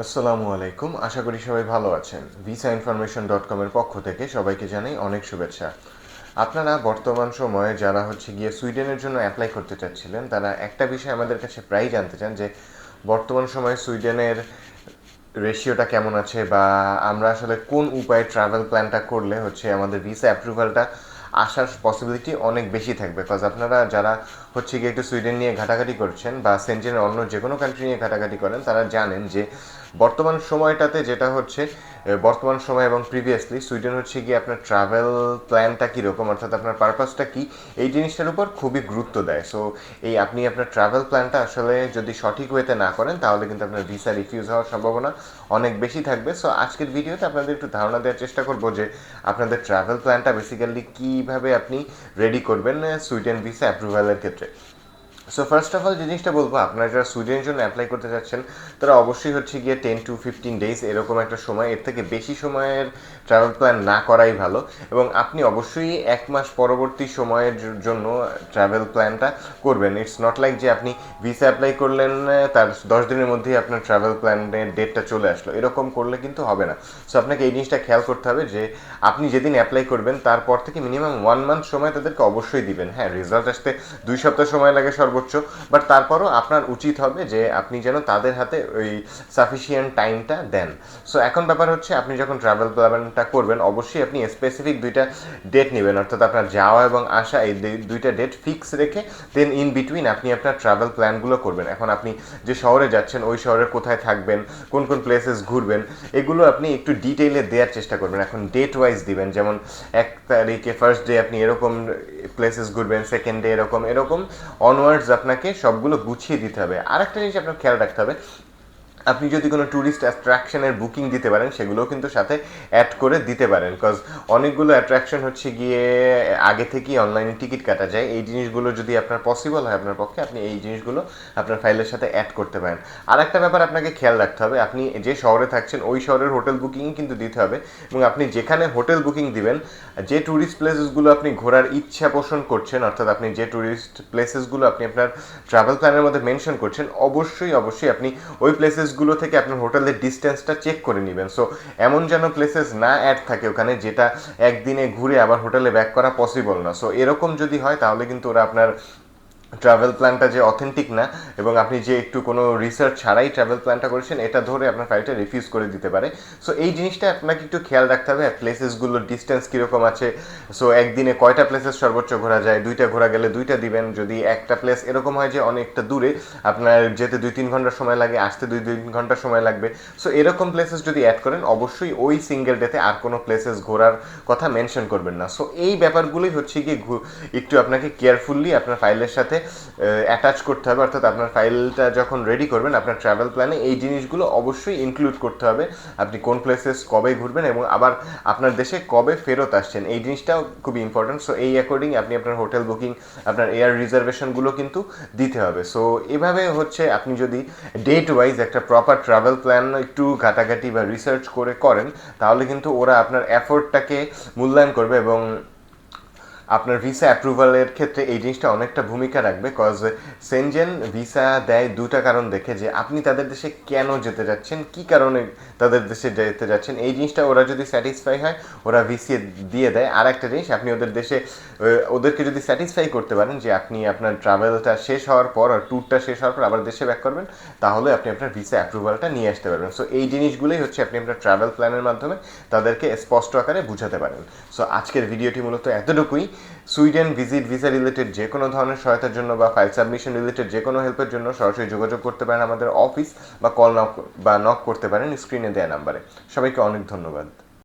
আসসালামু আলাইকুম। আশা করি সবাই ভালো আছেন। ভিসা ইনফরমেশন ডট কমের পক্ষ থেকে সবাইকে জানাই অনেক শুভেচ্ছা। আপনারা বর্তমান সময়ে যারা হচ্ছে গিয়ে সুইডেনের জন্য অ্যাপ্লাই করতে চাচ্ছিলেন, তারা একটা বিষয় আমাদের কাছে প্রায় জানতে চান যে, বর্তমান সময়ে সুইডেনের রেশিওটা কেমন আছে বা আমরা আসলে কোন উপায়ে ট্রাভেল প্ল্যানটা করলে হচ্ছে আমাদের ভিসা অ্যাপ্রুভালটা আসার পসিবিলিটি অনেক বেশি থাকবে। বিকজ আপনারা যারা হচ্ছে গিয়ে একটু সুইডেন নিয়ে ঘাটাঘাটি করছেন বা সেন্টেনের অন্য যে কোনো কান্ট্রি নিয়ে ঘাটাঘাটি করেন, তারা জানেন যে বর্তমান সময়টাতে যেটা হচ্ছে বর্তমান সময় এবং প্রিভিয়াসলি সুইডেন হচ্ছে গিয়ে আপনার ট্রাভেল প্ল্যানটা কীরকম? অর্থাৎ আপনার পারপাসটা কী? এই জিনিসটার উপর খুবই গুরুত্ব দেয়। সো এই আপনি আপনার ট্রাভেল প্ল্যানটা আসলে যদি সঠিক ওয়েতে না করেন, তাহলে কিন্তু আপনার ভিসা রিফিউজ হওয়ার সম্ভাবনা অনেক বেশি থাকবে। সো আজকের ভিডিওতে আপনাদের একটু ধারণা দেওয়ার চেষ্টা করব যে আপনাদের ট্রাভেল প্ল্যানটা বেসিক্যালি কীভাবে আপনি রেডি করবেন সুইডেন ভিসা অ্যাপ্রুভালের ক্ষেত্রে। সো ফার্স্ট অফ অল জিনিসটা বলব, আপনারা যারা সুইডেনের জন্য অ্যাপ্লাই করতে চাচ্ছেন, তারা অবশ্যই হচ্ছে গিয়ে টেন টু ফিফটিন ডেজ এরকম একটা সময়, এর থেকে বেশি সময়ের ট্রাভেল প্ল্যান না করাই ভালো। এবং আপনি অবশ্যই এক মাস পরবর্তী সময়ের জন্য ট্রাভেল প্ল্যানটা করবেন। ইটস নট লাইক যে আপনি ভিসা অ্যাপ্লাই করলেন তার দশ দিনের মধ্যেই আপনার ট্রাভেল প্ল্যানের ডেটটা চলে আসলো। এরকম করলে কিন্তু হবে না। সো আপনাকে এই জিনিসটা খেয়াল করতে হবে যে, আপনি যেদিন অ্যাপ্লাই করবেন, তারপর থেকে মিনিমাম ওয়ান মান্থ সময় তাদেরকে অবশ্যই দিবেন। হ্যাঁ রেজাল্ট আসতে দুই সপ্তাহ সময় লাগে সর্বোচ্চ। বাট তারপরও আপনার উচিত হবে যে আপনি যেন তাদের হাতে ওই সাফিসিয়েন্ট টাইমটা দেন। সো এখন ব্যাপার হচ্ছে আপনি যখন ট্রাভেল প্ল্যানটা করবেন, অবশ্যই আপনি স্পেসিফিক দুইটা ডেট নেবেন। অর্থাৎ আপনার যাওয়া এবং আসা, এই দুইটা ডেট ফিক্স রেখে দেন ইন বিটুইন আপনি আপনার ট্রাভেল প্ল্যানগুলো করবেন। এখন আপনি যে শহরে যাচ্ছেন, ওই শহরে কোথায় থাকবেন, কোন কোন প্লেসেস ঘুরবেন, এগুলো আপনি একটু ডিটেইলে দেওয়ার চেষ্টা করবেন। এখন ডেট ওয়াইজ দিবেন, যেমন এক তারিখে ফার্স্ট ডে আপনি এরকম প্লেসেস ঘুরবেন সেকেন্ড ডে এরকম এরকম অনওয়ার্ডস আপনাকে সবগুলো গুছিয়ে দিতে হবে। আরেকটা জিনিস আপনার খেয়াল রাখতে হবে আপনি যদি কোনো ট্যুরিস্ট অ্যাট্রাকশনের বুকিং দিতে পারেন, সেগুলোও কিন্তু সাথে অ্যাড করে দিতে পারেন। বিকজ অনেকগুলো অ্যাট্রাকশন হচ্ছে গিয়ে আগে থেকেই অনলাইনে টিকিট কাটা যায়। এই জিনিসগুলো যদি আপনার পসিবল হয় আপনার পক্ষে, আপনি এই জিনিসগুলো আপনার ফাইলের সাথে অ্যাড করতে পারেন। আর একটা ব্যাপার আপনাকে খেয়াল রাখতে হবে, আপনি যে শহরে থাকছেন, ওই শহরের হোটেল বুকিং কিন্তু দিতে হবে এবং আপনি যেখানে হোটেল বুকিং দিবেন, যে ট্যুরিস্ট প্লেসেসগুলো আপনি ঘোরার ইচ্ছা পোষণ করছেন, অর্থাৎ আপনি যে ট্যুরিস্ট প্লেসেসগুলো আপনি আপনার ট্রাভেল প্ল্যানের মধ্যে মেনশন করছেন, অবশ্যই অবশ্যই আপনি ওই প্লেসেসগুলো থেকে আপনার হোটেলের ডিস্টেন্সটা চেক করে নেবেন। সো এমন যেন প্লেসেস না অ্যাড থাকে ওখানে, যেটা একদিনে ঘুরে আবার হোটেলে ব্যাক করা পসিবল না। সো এরকম যদি হয়, তাহলে কিন্তু ওরা আপনার ট্রাভেল প্ল্যানটা যে অথেন্টিক না, এবং আপনি যে একটু কোনো রিসার্চ ছাড়াই ট্রাভেল প্ল্যানটা করেছেন, এটা ধরে আপনার ফাইলটা রিফিউজ করে দিতে পারে। সো এই জিনিসটা আপনাকে একটু খেয়াল রাখতে হবে প্লেসেসগুলোর ডিস্টেন্স কীরকম আছে। সো একদিনে কয়টা প্লেসেস সর্বোচ্চ ঘোরা যায়? দুইটা ঘোরা গেলে দুইটা দিবেন। যদি একটা প্লেস এরকম হয় যে অনেকটা দূরে, আপনার যেতে দুই তিন ঘণ্টা সময় লাগে, আসতে দুই তিন ঘণ্টা সময় লাগবে। সো এরকম প্লেসেস যদি অ্যাড করেন, অবশ্যই ওই সিঙ্গেল ডেতে আর কোনো প্লেসেস ঘোরার কথা মেনশন করবেন না। সো এই ব্যাপারগুলোই হচ্ছে গিয়ে একটু আপনাকে কেয়ারফুললি আপনার ফাইলের সাথে অ্যাটাচ করতে হবে, অর্থাৎ আপনার ফাইলটা যখন রেডি করবেন, আপনার ট্রাভেল প্ল্যানে এই জিনিসগুলো অবশ্যই ইনক্লুড করতে হবে। আপনি কোন প্লেসেস কবে ঘুরবেন এবং আবার আপনার দেশে কবে ফেরত আসছেন, এই জিনিসটাও খুবই ইম্পর্টেন্ট সো এই অ্যাকর্ডিং আপনি আপনার হোটেল বুকিং আপনার এয়ার রিজার্ভেশনগুলো কিন্তু দিতে হবে। সো এভাবে হচ্ছে আপনি যদি ডেট ওয়াইজ একটা প্রপার ট্রাভেল প্ল্যান একটু ঘাটাঘাটি বা রিসার্চ করে করেন, তাহলে কিন্তু ওরা আপনার এফোর্টটাকে মূল্যায়ন করবে এবং আপনার ভিসা অ্যাপ্রুভালের ক্ষেত্রে এই জিনিসটা অনেকটা ভূমিকা রাখবে কজ সেনজেন ভিসা দেয় দুটা কারণ দেখে যে আপনি তাদের দেশে কেন যেতে যাচ্ছেন, কি কারণে তাদের দেশে যেতে যাচ্ছেন, এই জিনিসটা ওরা যদি স্যাটিসফাই হয়, ওরা ভিসি দিয়ে দেয়। আর একটা জিনিস, আপনি ওদের দেশে ওদেরকে যদি স্যাটিসফাই করতে পারেন যে আপনি আপনার ট্রাভেলটা শেষ হওয়ার পর আর ট্যুরটা শেষ হওয়ার পর আবার দেশে ব্যাক করবেন, তাহলে আপনি আপনার ভিসা অ্যাপ্রুভালটা নিয়ে আসতে পারবেন। সো এই জিনিসগুলোই হচ্ছে আপনি আপনার ট্রাভেল প্ল্যানের মাধ্যমে তাদেরকে স্পষ্ট আকারে বুঝাতে পারেন। সো আজকের ভিডিওটি মূলত এতটুকুই। সুইডেন ভিজিট, ভিসা রিলেটেড যে কোনো ধরনের সহায়তার জন্য বা ফাইল সাবমিশন রিলেটেড যে কোনো হেল্পের জন্য সরাসরি যোগাযোগ করতে পারেন আমাদের অফিস বা কল নক, বা নক করতে পারেন স্ক্রিনে দেওয়া নাম্বারে। সবাইকে অনেক ধন্যবাদ।